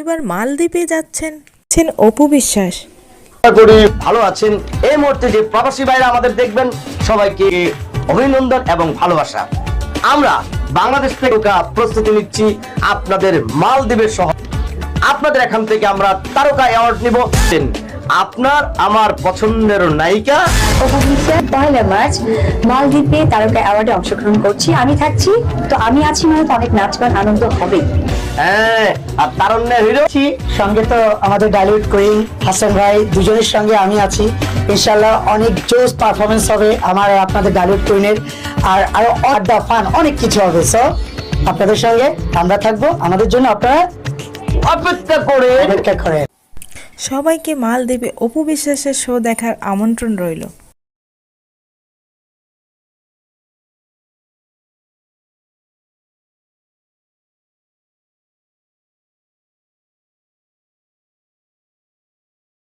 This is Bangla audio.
এবার মালদ্বীপে যাচ্ছেন। ছেন অপু বিশ্বাস। করি, ভালো আছেন। এই মুহূর্তে যে প্রবাসী ভাইরা আমাদের দেখবেন, সবাইকে অভিনন্দন এবং ভালোবাসা। আমরা বাংলাদেশ থেকে প্রস্তুতি নিচ্ছি আপনাদের মালদ্বীপের শহর। আপনাদের এখান থেকে আমরা তারকা অ্যাওয়ার্ড নিব। আপনার আমার পছন্দের নায়িকা। পয়লা মার্চ মালদ্বীপে তারকা অ্যাওয়ার্ডে অংশগ্রহণ করছি। আমি থাকছি তো আমি আছি মানে তো অনেক নাচ গান আনন্দ হবে। হ্যাঁ আর তারণ্যের হিরো সঙ্গে তো আমাদের ডাইলিউড কুইন হাসান ভাই দুজনের সঙ্গে আমি আছি। ইনশাল্লাহ অনেক জোস পারফরমেন্স হবে আমার আর আপনাদের ডাইলিউড কুইনের আর আরও আড্ডা ফান অনেক কিছু হবে। সো আপনাদের সঙ্গে আমরা থাকব। আমাদের জন্য আপনারা অপেক্ষা করে অপেক্ষা করেন। সবাইকে মালদ্বীপে অপু বিশ্বাসের শো দেখার আমন্ত্রণ রইল।